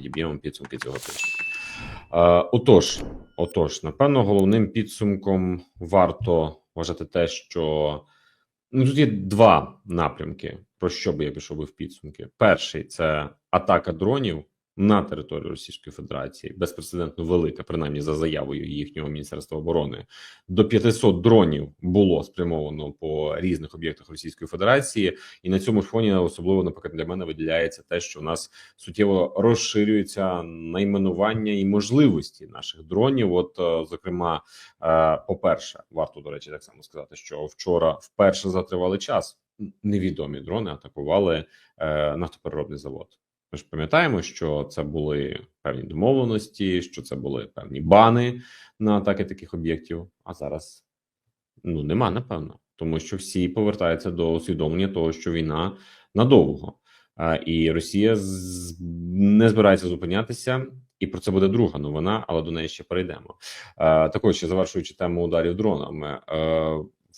підіб'ємо підсумки цього тижня. Е, Отож, отож, напевно, головним підсумком варто вважати те, що ну тут є два напрямки. Про що би я пішов би в підсумки? Перший це атака дронів на територію Російської Федерації, безпрецедентно велика, принаймні за заявою їхнього міністерства оборони. До 500 дронів було спрямовано по різних об'єктах Російської Федерації, і на цьому фоні особливо наприклад для мене виділяється те, що у нас суттєво розширюється найменування і можливості наших дронів. От, е, зокрема, е, по-перше, варто до речі, так само сказати, що вчора вперше за тривалий час невідомі дрони атакували е, нафтопереробний завод. Ми ж пам'ятаємо, що це були певні домовленості, що це були певні бани на атаки таких об'єктів. А зараз ну нема, напевно, тому що всі повертаються до усвідомлення того, що війна надовго, і Росія не збирається зупинятися. І про це буде друга новина, але до неї ще перейдемо. Е, також ще завершуючи тему ударів дронами.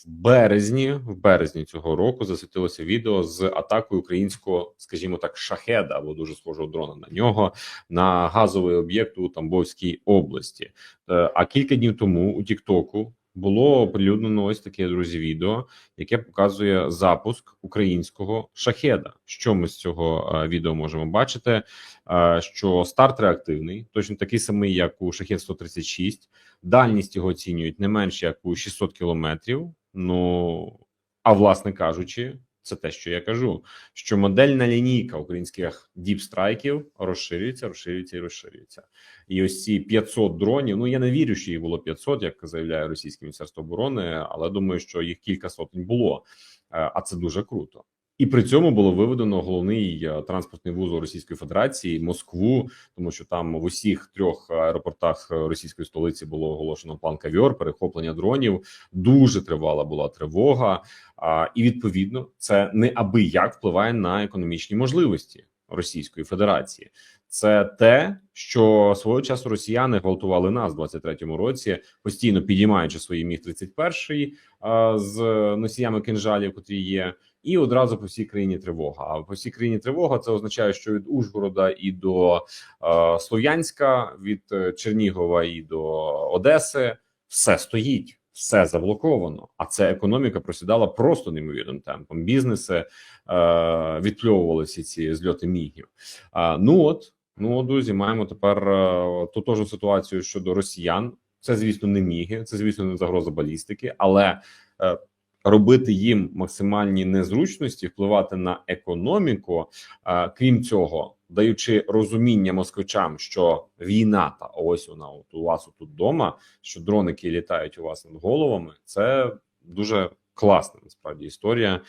В березні, в березні цього року засвітилося відео з атакою українського, скажімо так, шахеда або дуже схожого дрона на нього на газовий об'єкт у Тамбовській області. Е, А кілька днів тому у Тіктоку було оприлюднено ось таке друзі відео, яке показує запуск українського шахеда. Що ми з цього е, відео можемо бачити? Е, Що старт реактивний, точно такий самий, як у шахет 136 Дальність його оцінюють не менше як у 600 кілометрів. Ну а власне кажучи, це те, що я кажу: що модельна лінійка українських діпстрайків розширюється, розширюється і розширюється. І ось ці 500 дронів. Ну я не вірю, що їх було 500, як заявляє російське міністерство оборони, але думаю, що їх кілька сотень було. Е, А це дуже круто. І при цьому було виведено головний е, транспортний вузол Російської Федерації Москву, тому що там в усіх трьох аеропортах е, російської столиці було оголошено план кавіор, перехоплення дронів. Дуже тривала була тривога, і відповідно це неабияк впливає на економічні можливості Російської Федерації. Це те, що свого часу росіяни гвалтували нас в 23-му році, постійно підіймаючи свої міг 31 з носіями кинжалів, котрі є, і одразу по всій країні тривога. А по всій країні тривога це означає, що від Ужгорода і до е, Слов'янська, від е, Чернігова і до Одеси все стоїть. Все заблоковано, а це економіка просідала просто неймовірним темпом. Бізнеси е, відпльовували всі ці зльоти мігів. А, ну от, ну от, друзі, маємо тепер е, тотожну ситуацію щодо росіян. Це, звісно, не міги, це, звісно, не загроза балістики, але е, робити їм максимальні незручності, впливати на економіку. Крім цього, даючи розуміння москвичам, що війна та ось вона от у вас тут вдома, що дроники літають у вас над головами, це дуже класна насправді історія,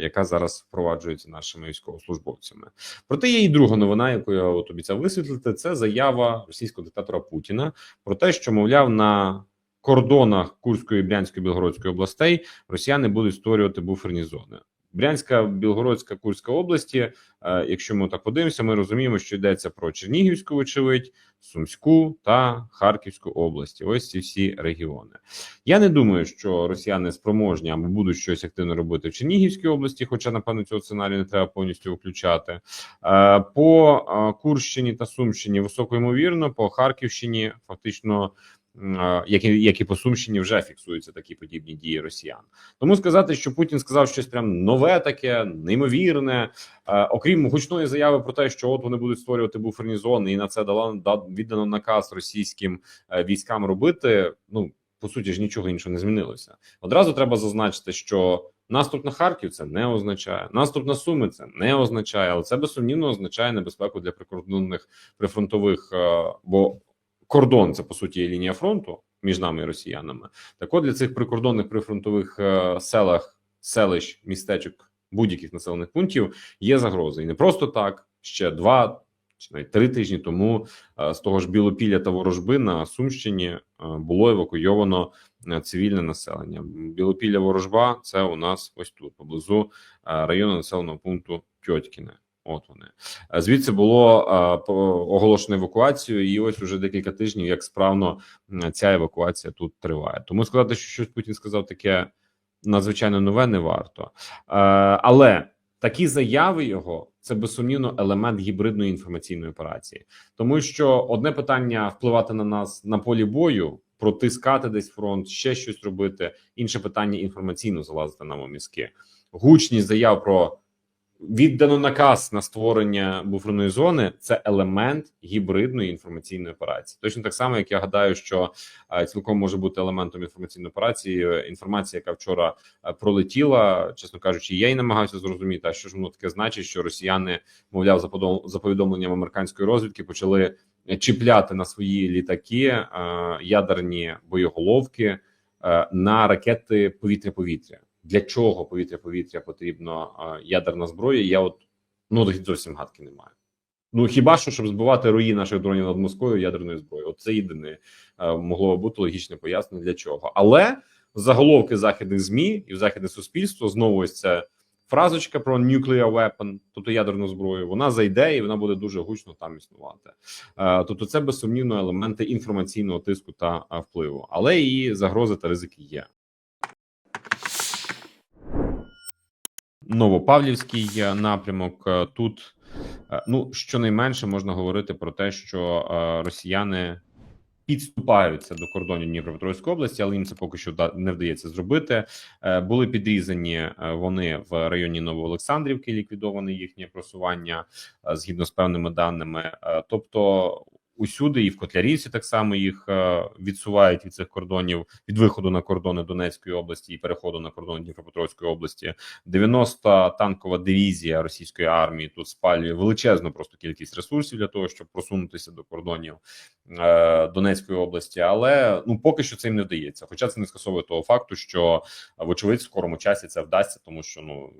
яка зараз впроваджується нашими військовослужбовцями. Проте є і друга новина, яку я от обіцяв висвітлити. Це заява російського диктатора Путіна про те, що мовляв на кордонах Курської, Брянської, Білгородської областей росіяни будуть створювати буферні зони. Брянська, Білгородська, Курська області. е, Якщо ми так подивимося, ми розуміємо, що йдеться про Чернігівську, вочевидь, Сумську та Харківську області. Ось ці всі регіони. Я не думаю, що росіяни спроможні або будуть щось активно робити в Чернігівській області, хоча напевно цього сценарію не треба повністю виключати. Е, По е, Курщині та Сумщині високо ймовірно, по Харківщині фактично. М, Як і, як і по Сумщині вже фіксуються такі подібні дії росіян. Тому сказати, що Путін сказав щось прям нове, таке неймовірне, е, окрім гучної заяви про те, що от вони будуть створювати буферні зони, і на це дала да, віддано наказ російським е, військам робити. Ну по суті ж нічого іншого не змінилося. Одразу треба зазначити, що наступ на Харків це не означає, наступ на Суми це не означає, але це безсумнівно означає небезпеку для прикордонних прифронтових, е, бо кордон це по суті лінія фронту між нами і росіянами. Так от для цих прикордонних прифронтових е, селах, селищ, містечок будь-яких населених пунктів є загрози, і не просто так ще два чи навіть три тижні тому е, з того ж Білопілля та Ворожби на Сумщині е, було евакуйовано цивільне населення. Білопілля Ворожба це у нас ось тут поблизу району населеного пункту Тьотькіне. От вони Е, звідси було е, оголошено евакуацію, і ось уже декілька тижнів, як справно ця евакуація тут триває. Тому сказати, що щось Путін сказав таке надзвичайно нове, не варто. Е, але Такі заяви його це безсумнівно елемент гібридної інформаційної операції, тому що одне питання впливати на нас на полі бою, протискати десь фронт, ще щось робити. Інше питання інформаційно залазити нам у мізки. Гучність заяв про віддано наказ на створення буферної зони це елемент гібридної інформаційної операції. Точно так само, як я гадаю, що е, цілком може бути елементом інформаційної операції. Інформація, яка вчора е, пролетіла, чесно кажучи, я й намагався зрозуміти, а що ж воно таке значить, що росіяни, мовляв, за повідомленням американської розвідки, почали чіпляти на свої літаки е, ядерні боєголовки на ракети повітря-повітря. Для чого повітря-повітря потрібно ядерна зброя? Я от ну зовсім гадки не маю. Ну хіба що щоб збивати рої наших дронів над Москвою ядерною зброєю? От це єдине е, могло би бути логічне пояснення для чого. Але заголовки західних змі і в західне суспільство знову ось ця фразочка про nuclear weapon, тобто ядерну зброю, вона зайде і вона буде дуже гучно там існувати. Е, Тобто, це безсумнівно елементи інформаційного тиску та впливу, але і загрози та ризики є. Новопавлівський напрямок е, тут е, ну щонайменше можна говорити про те, що е, росіяни підступаються до кордонів Дніпропетровської області, але їм це поки що не вдається зробити. Були підрізані вони в районі Новоолександрівки, ліквідоване їхнє просування згідно з певними даними. Тобто усюди, і в Котлярівці так само їх е, відсувають від цих кордонів від виходу на кордони Донецької області і переходу на кордони Дніпропетровської області. 90 танкова дивізія російської армії тут спалює величезну просто кількість ресурсів для того, щоб просунутися до кордонів е, Донецької області. Але ну поки що це їм не вдається. Хоча це не скасовує того факту, що вочевидь в скорому часі це вдасться, тому що ну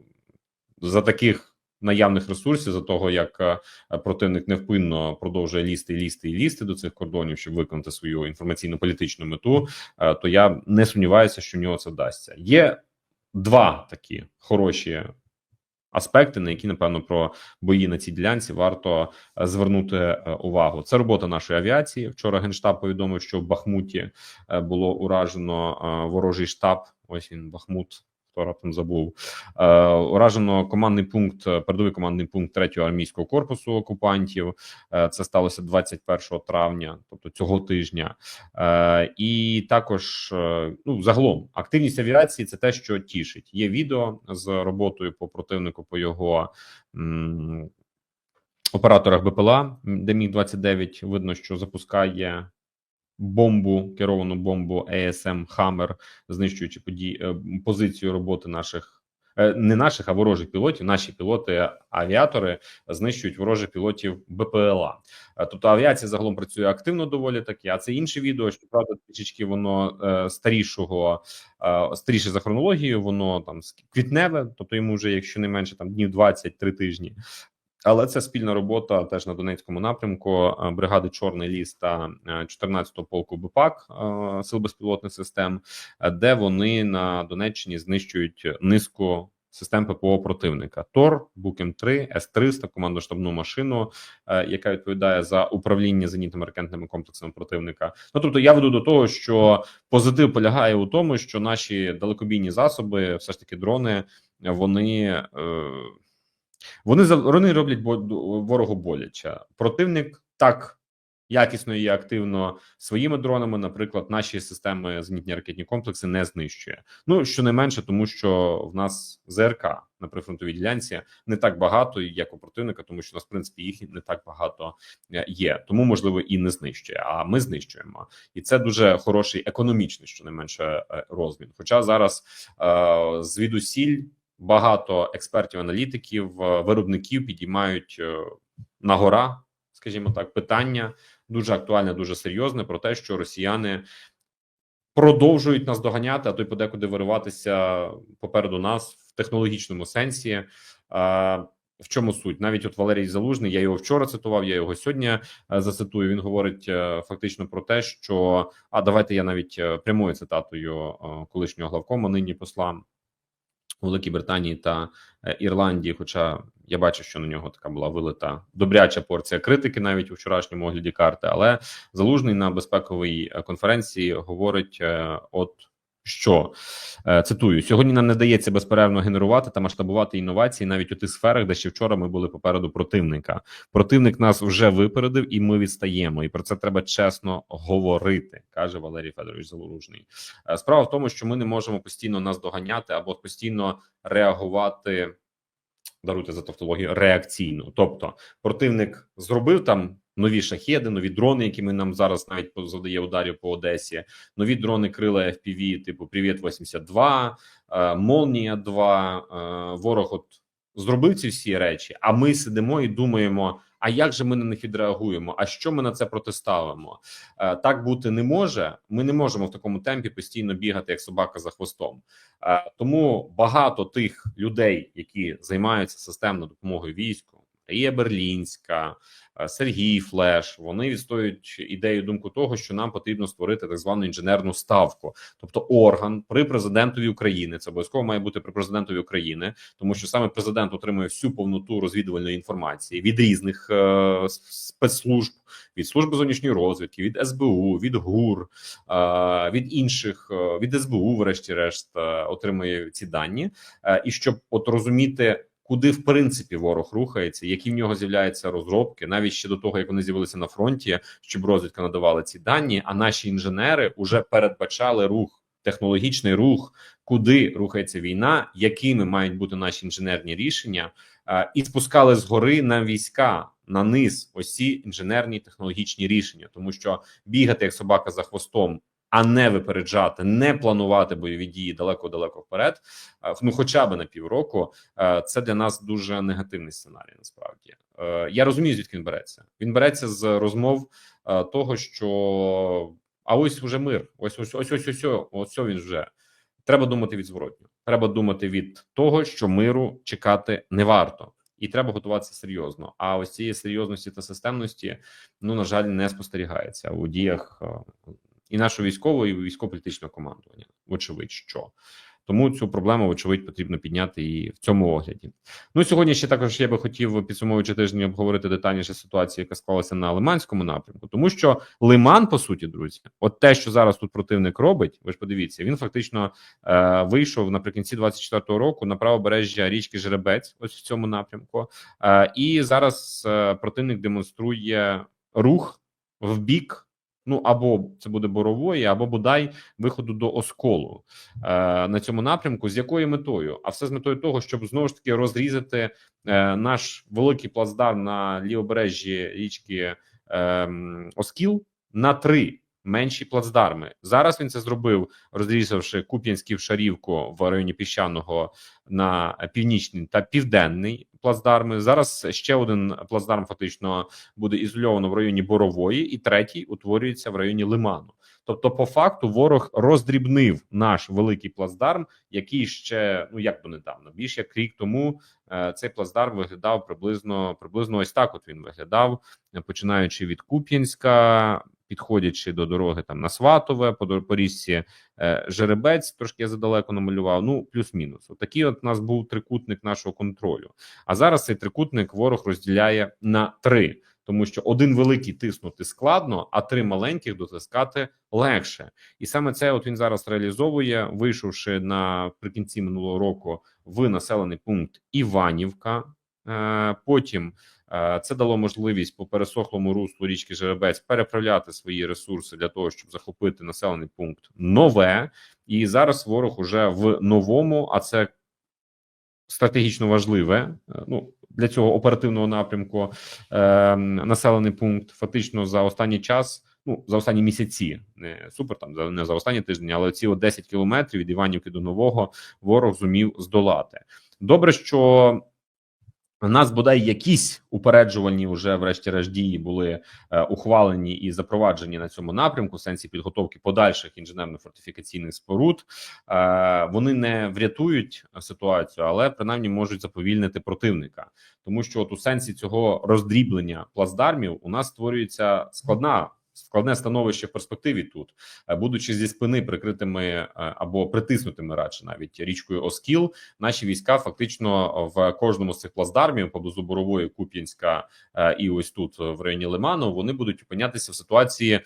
за таких. Наявних ресурсів за того, як е, противник невпинно продовжує лізти лізти і лізти до цих кордонів, щоб виконати свою інформаційно-політичну мету, е, то я не сумніваюся, що в нього це вдасться. Є два такі хороші аспекти, на які напевно про бої на цій ділянці варто е, звернути увагу. Це робота нашої авіації. Вчора генштаб повідомив, що в Бахмуті було уражено ворожий штаб. Ось він Бахмут. Хто раптом забув е, уражено командний пункт, е, передовий командний пункт 3-го армійського корпусу окупантів. Е, це сталося 21 травня, тобто цього тижня. Е, і також е, ну загалом активність авіації це те, що тішить. Є відео з роботою по противнику по його. м, Операторах БПЛА, де міг 29 видно, що запускає бомбу, керовану бомбу ЕСМ Хаммер, знищуючи подій, е, позицію роботи наших е, не наших, а ворожих пілотів. Наші пілоти, авіатори знищують ворожих пілотів БПЛА. Е, Тобто авіація загалом працює активно доволі таки. А це інше відео, що правда трішечки воно старішого, старіше за хронологією. Воно там квітневе, тобто йому вже, якщо не менше, там днів 20-3 тижні. Але це спільна робота теж на Донецькому напрямку е, бригади Чорний ліс та е, 14-го полку БПАК е, сил безпілотних систем, е, де вони на Донеччині знищують низку систем ППО противника: ТОР, Букем 3 С-300, командно-штабну машину, е, яка відповідає за управління зенітними ракетними комплексами противника. Ну тобто, я веду до того, що позитив полягає у тому, що наші далекобійні засоби, все ж таки дрони, вони. Е, вони вони роблять ворогу боляче. Противник так якісно і активно своїми дронами, наприклад, наші системи зенітні ракетні комплекси не знищує. Ну щонайменше, тому що в нас ЗРК на прифронтовій ділянці не так багато, як у противника, тому що у нас в принципі їх не так багато е, є. Тому можливо і не знищує. А ми знищуємо, і це дуже хороший економічний, щонайменше е, розмін. Хоча зараз е, звідусіль багато експертів, аналітиків, е, виробників підіймають е, на гора, скажімо так, питання дуже актуальне, дуже серйозне про те, що росіяни продовжують нас доганяти, а то й подекуди вириватися попереду нас в технологічному сенсі. Е, В чому суть? Навіть от Валерій Залужний, я його вчора цитував, я його сьогодні зацитую. Він говорить фактично про те, що а давайте я навіть прямою цитатою колишнього главкома, нині посла у Великій Британії та е, Ірландії. Хоча я бачу, що на нього така була вилита добряча порція критики, навіть у вчорашньому огляді карти. Але залужний на безпековій е, конференції говорить: е, от що е, цитую: сьогодні нам не дається безперервно генерувати та масштабувати інновації навіть у тих сферах, де ще вчора ми були попереду противника. Противник нас вже випередив, і ми відстаємо. І про це треба чесно говорити, каже Валерій Федорович Залоружний. Е, Справа в тому, що ми не можемо постійно нас доганяти або постійно реагувати. Даруйте за тавтологію реакційно. Тобто, противник зробив там нові шахеди, нові дрони, якими нам зараз навіть завдає ударів по Одесі, нові дрони крила FPV, типу Привіт 82 е, Молнія 2 е, Ворог от зробив ці всі речі. А ми сидимо і думаємо: а як же ми на них відреагуємо? А що ми на це протиставимо? Е, Так бути не може. Ми не можемо в такому темпі постійно бігати як собака за хвостом. Тому багато тих людей, які займаються системною допомогою війську. Марія Берлінська, е, Сергій Флеш. Вони відстоюють ідею думку того, що нам потрібно створити так звану інженерну ставку, тобто орган при президентові України. Це обов'язково має бути при президентові України, тому що саме президент отримує всю повноту розвідувальної інформації від різних е, спецслужб, від служби зовнішньої розвідки, від СБУ, від ГУР, е, від інших е, від СБУ, врешті-решт, е, отримує ці дані, е, і щоб от розуміти куди в принципі ворог рухається, які в нього з'являються розробки, навіть ще до того як вони з'явилися на фронті, щоб розвідка надавала ці дані. А наші інженери вже передбачали рух, технологічний рух, куди рухається війна, якими мають бути наші інженерні рішення, і спускали згори на війська. На низ ось ці інженерні технологічні рішення, тому що бігати як собака за хвостом а не випереджати, не планувати бойові дії далеко-далеко вперед. е, Ну, хоча б на півроку, е, це для нас дуже негативний сценарій. Насправді Е, я розумію, звідки він береться. Він береться з розмов того, що а ось вже мир. Ось ось ось ось ось ось, він вже. Треба думати від зворотнього. Треба думати від того, що миру чекати не варто. І треба готуватися серйозно. А ось цієї серйозності та системності, ну на жаль, не спостерігається у діях і нашого військового, і військово-політичного командування. Вочевидь, що тому цю проблему, вочевидь, потрібно підняти і в цьому огляді. Ну сьогодні ще також я би хотів підсумовуючи тиждень обговорити детальніше ситуацію, яка склалася на Лиманському напрямку, тому що Лиман, по суті, друзі, от те, що зараз тут противник робить, ви ж подивіться, він фактично е, вийшов наприкінці 24-го року на правобережжя річки Жеребець, ось в цьому напрямку, е, і зараз е, противник демонструє рух в бік. Ну або це буде борової, або бодай виходу до осколу е, на цьому напрямку. З якою метою? А все з метою того, щоб знову ж таки розрізати е, наш великий плацдарм на лівобережжі річки е, Оскіл на три менші плацдарми. Зараз він це зробив, розрізавши Куп'янський в Шарівку в районі піщаного на північний та південний плацдарми. Зараз ще один плацдарм фактично буде ізольовано в районі Борової, і третій утворюється в районі Лиману. Тобто, по факту, ворог роздрібнив наш великий плацдарм, який ще ну як би недавно, більш як рік тому е, цей плацдарм виглядав приблизно приблизно ось так. От він виглядав, починаючи від Куп'янська, підходячи до дороги там на Сватове, по, по е, Жеребець, трошки я задалеко намалював. Ну плюс-мінус. Такий от у нас був трикутник нашого контролю. А зараз цей трикутник ворог розділяє на три тому що один великий тиснути складно, а три маленьких дотискати легше, і саме це от він зараз реалізовує, вийшовши наприкінці минулого року в населений пункт Іванівка. Е, потім це дало можливість по пересохлому руслу річки Жеребець переправляти свої ресурси для того, щоб захопити населений пункт нове, і зараз ворог уже в новому, а це стратегічно важливе. Е, ну для цього оперативного напрямку е, населений пункт. Фактично за останній час. Ну, за останні місяці не супер там за не за останні тижні, але ці от 10 кілометрів від Іванівки до нового ворог зумів здолати. Добре, що нас бодай якісь упереджувальні вже, врешті-решт, дії були е, ухвалені і запроваджені на цьому напрямку в сенсі підготовки подальших інженерно-фортифікаційних споруд. Е, вони не врятують ситуацію, але принаймні можуть заповільнити противника, тому що от у сенсі цього роздріблення плацдармів у нас створюється складна складне становище в перспективі тут, е, будучи зі спини прикритими е, або притиснутими радше навіть річкою Оскіл, наші війська фактично в кожному з цих плацдармів поблизу Борової, Куп'янська е, і ось тут в районі Лиману вони будуть опинятися в ситуації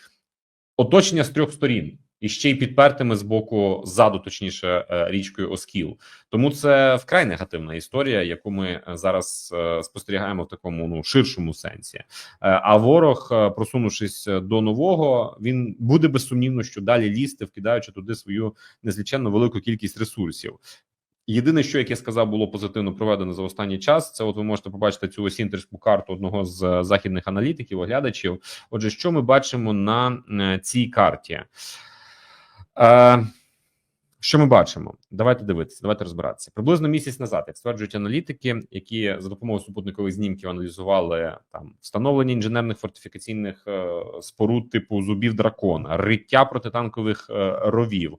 оточення з трьох сторін. І ще й підпертими з боку ззаду, точніше, е, річкою Оскіл. Тому це вкрай негативна історія, яку ми е, зараз е, спостерігаємо в такому ну ширшому сенсі. А ворог, просунувшись до нового, він буде безсумнівно, що далі лізти, вкидаючи туди свою незліченно велику кількість ресурсів. Єдине, що як я сказав, було позитивно проведено за останній час. Це от ви можете побачити цю осінтерську карту одного з західних аналітиків, оглядачів. Отже, що ми бачимо на цій карті? Е, що ми бачимо? Давайте дивитися, давайте розбиратися. Приблизно місяць назад, як стверджують аналітики, які за допомогою супутникових знімків аналізували там встановлення інженерних фортифікаційних е, споруд типу зубів дракона, риття протитанкових е, ровів.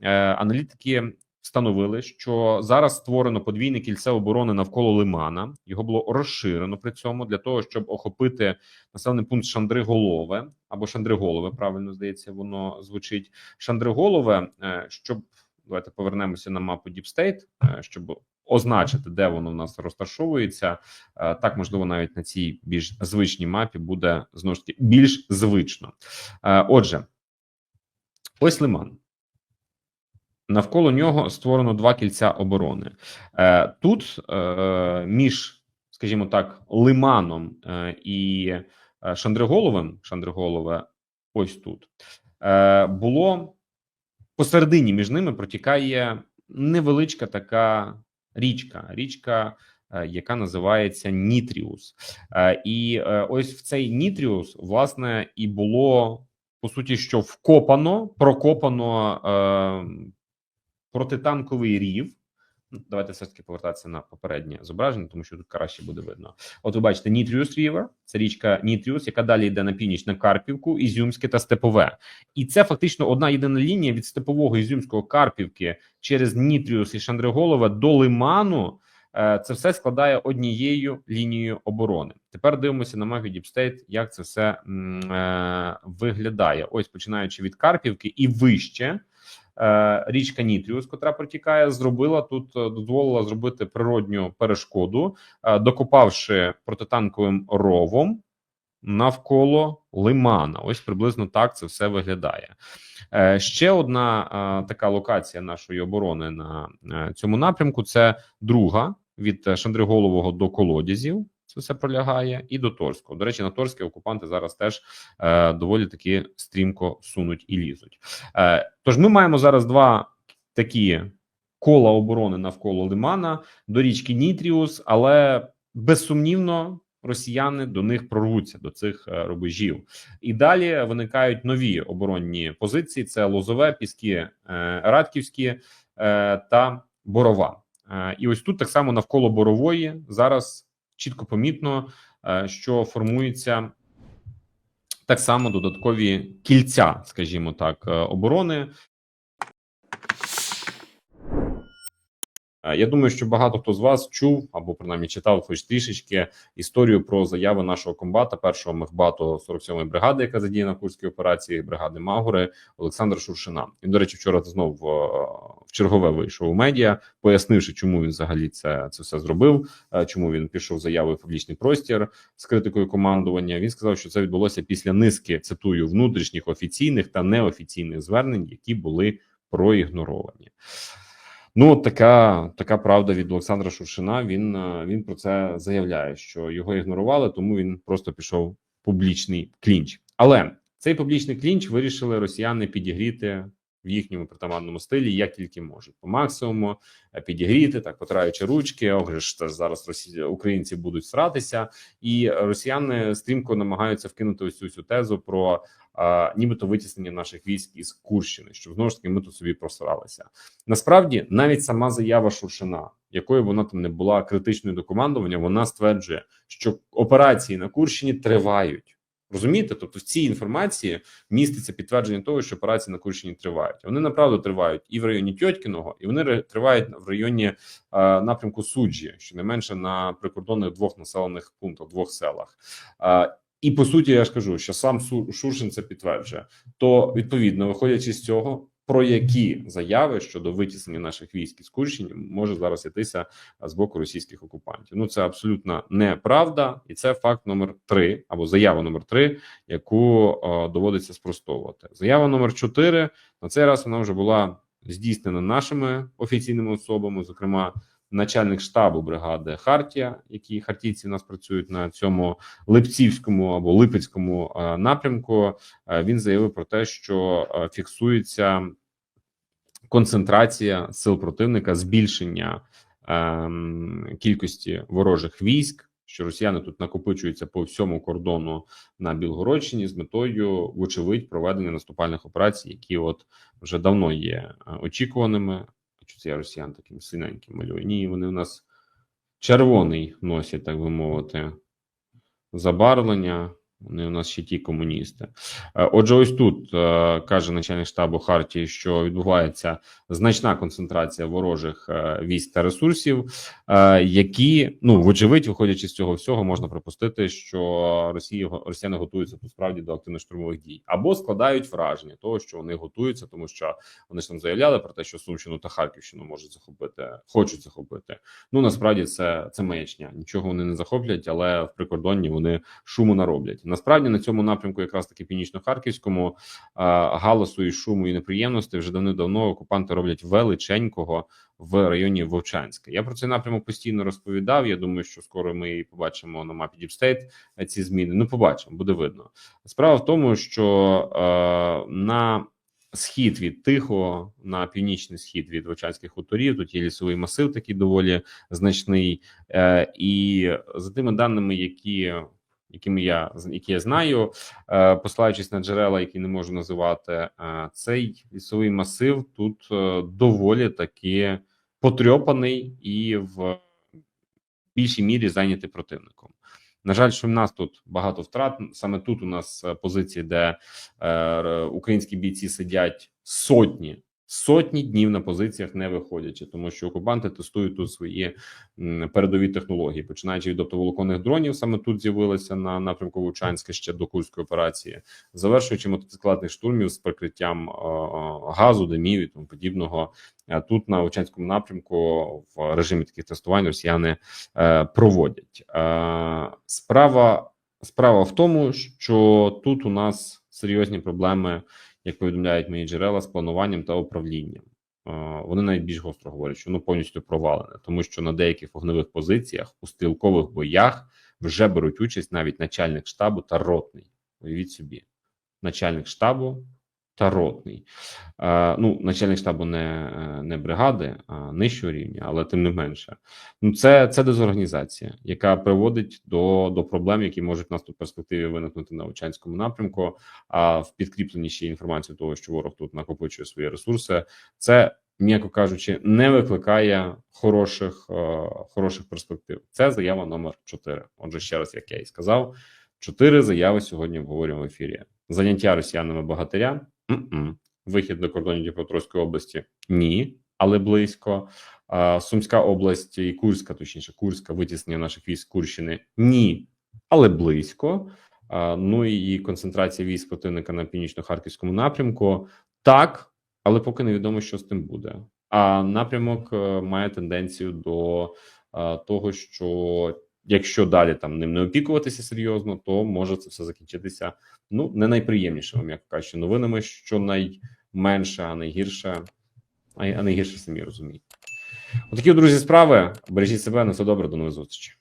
Е, аналітики встановили, що зараз створено подвійне кільце оборони навколо Лимана. Його було розширено при цьому для того, щоб охопити населений пункт Шандриголове або Шандриголове. Правильно здається, воно звучить Шандриголове, е, щоб давайте повернемося на мапу е, щоб означити, де воно в нас розташовується. Е, Так, можливо, навіть на цій більш звичній мапі буде знову ж таки більш звично. Е, Отже, ось Лиман. Навколо нього створено два кільця оборони. Е, Тут е, між, скажімо так, Лиманом е, і Шандриголовим, Шандриголове, ось тут було посередині між ними протікає невеличка така річка, річка, яка називається Нітріус. І ось в цей Нітріус, власне, і було по суті, що вкопано, прокопано протитанковий рів. Ну, Давайте все ж таки повертатися на попереднє зображення, тому що тут краще буде видно. От ви бачите, Нітріус Рівер, це річка Нітріус, яка далі йде на північ на Карпівку, Ізюмське та Степове. І це фактично одна єдина лінія від Степового Ізюмського Карпівки через Нітріус і Шандриголове до Лиману. Е, Це все складає однією лінією оборони. Тепер дивимося на мапі State, як це все е, виглядає. Ось починаючи від Карпівки і вище. Е, Річка Нітріус, котра протікає, зробила тут, е, дозволила зробити природню перешкоду, е, докопавши протитанковим ровом навколо лимана. Ось приблизно так це все виглядає. Ще одна така локація нашої оборони на цьому напрямку це друга від Шандриголового до колодязів. Це пролягає і до Торського. До речі, на Торське окупанти зараз теж е, доволі таки стрімко сунуть і лізуть. Е, тож ми маємо зараз два такі кола оборони навколо Лимана до річки Нітріус, але безсумнівно росіяни до них прорвуться до цих е, рубежів. І далі виникають нові оборонні позиції: це Лозове, Піски е, Радківські е, та Борова. І ось тут так само навколо Борової зараз чітко помітно, е, що формуються так само додаткові кільця, скажімо так, е, оборони. Я думаю, що багато хто з вас чув або принаймні читав хоч трішечки історію про заяви нашого комбата, першого мехбату 47-ї бригади, яка задіяна в курській операції бригади Магури Олександра Шуршина. Він, до речі, вчора знов е, в чергове вийшов у медіа, пояснивши, чому він взагалі це, це все зробив, е, чому він пішов заявою в публічний простір з критикою командування. Він сказав, що це відбулося після низки цитую внутрішніх офіційних та неофіційних звернень, які були проігноровані. Ну, така така правда від Олександра Шуршина. Він е, він про це заявляє, що його ігнорували, тому він просто пішов публічний клінч. Але цей публічний клінч вирішили росіяни підігріти в їхньому притаманному стилі, як тільки можуть, по максимуму е, підігріти, так потираючи ручки. Ого ж зараз росі... українці будуть сратися, і росіяни стрімко намагаються вкинути ось цю тезу про нібито витіснення наших військ із Курщини, щоб знову ж таки ми тут собі просралися. Насправді, навіть сама заява Шуршина, якою вона там не була критичною до командування, вона стверджує, що операції на Курщині тривають. Розумієте, тобто в цій інформації міститься підтвердження того, що операції на Курщині тривають. Вони направду тривають і в районі Тьотькіного, і вони тривають в районі е, напрямку суджі, щонайменше на прикордонних двох населених пунктах, двох селах. Е, і по суті, я ж кажу, що сам Шуршин це підтверджує. То відповідно, виходячи з цього, про які заяви щодо витіснення наших військ із Курщини може зараз йтися з боку російських окупантів. Ну це абсолютно неправда, і це факт номер три або заява номер три, яку е, доводиться спростовувати. Заява номер чотири на цей раз вона вже була здійснена нашими офіційними особами, зокрема. Начальник штабу бригади Хартія, які хартійці у нас працюють на цьому Липцівському або Липецькому е, напрямку, е, він заявив про те, що е, фіксується концентрація сил противника, збільшення ем, кількості ворожих військ. Що росіяни тут накопичуються по всьому кордону на Білгородщині з метою, вочевидь, проведення наступальних операцій, які от вже давно є очікуваними. Що я росіян таким синеньким малюю? Ні, вони у нас червоний носять, так би мовити, забарвлення. Вони у нас ще ті комуністи. Е, Отже, ось тут е, каже начальник штабу Хартії, що відбувається значна концентрація ворожих е, військ та ресурсів, які ну вочевидь, виходячи з цього всього, можна припустити, що Росії росіяни готуються тут справді до активних штурмових дій або складають враження того, що вони готуються, тому що вони ж там заявляли про те, що Сумщину та Харківщину можуть захопити, хочуть захопити. Ну насправді це це маячня. Нічого вони не захоплять, але в прикордонні вони шуму нароблять. Насправді на цьому напрямку, якраз таки північно-харківському галасу і шуму і неприємності вже давно-давно окупанти роблять величенького в районі Вовчанська. Я про цей напрямок постійно розповідав. Я думаю, що скоро ми побачимо на мапі Діпстейт ці зміни. Ну, побачимо, буде видно. Справа в тому, що е, на Схід від Тихого на північний схід від Вовчанських хуторів. Тут є лісовий масив, такий доволі значний, е, і за тими даними, які якими я які я знаю, е, посилаючись на джерела, які не можу називати, е, цей лісовий масив тут е, доволі таки потрьопаний і в більшій мірі зайнятий противником. На жаль, що в нас тут багато втрат. Саме тут у нас позиції, де українські бійці сидять сотні сотні днів на позиціях не виходячи, тому що окупанти тестують тут свої передові технології, починаючи від оптоволоконних дронів, саме тут з'явилися на напрямку Вовчанська ще до курської операції, завершуючи мотоциклетних штурмів з прикриттям газу, димів і тому подібного. Тут на Вовчанському напрямку в режимі таких тестувань росіяни е, проводять е, справа. Справа в тому, що тут у нас серйозні проблеми як повідомляють мої джерела з плануванням та управлінням. Вони навіть більш гостро говорять, що ну повністю провалене, тому що на деяких вогневих позиціях у стрілкових боях вже беруть участь навіть начальник штабу та ротний. Уявіть собі, начальник штабу та ротний. Е, ну, начальник штабу не не бригади, а нижчого рівня, але тим не менше. Ну, це це дезорганізація, яка приводить до до проблем, які можуть в нас перспективі виникнути на Очанському напрямку. А в підкріпленні ще інформацію того, що ворог тут накопичує свої ресурси, це. М'яко кажучи, не викликає хороших е, хороших перспектив. Це заява номер 4. Отже, ще раз, як я і сказав, чотири заяви сьогодні обговорюємо в ефірі. Заняття росіянами багатиря М-м. Вихід до кордонів Дніпропетровської області ні, але близько. Сумська область і Курська, точніше, Курська витіснення наших військ Курщини ні, але близько. Ну і концентрація військ противника на північно-харківському напрямку так, але поки невідомо, що з тим буде. А напрямок е, має тенденцію до того, що якщо далі там ним не опікуватися серйозно, то може це все закінчитися ну не найприємнішими, м'яко кажучи, новинами, що найменше, а найгірше, а найгірше самі розуміють. Отакі, друзі, справи. Бережіть себе на все добре, до нових зустрічей.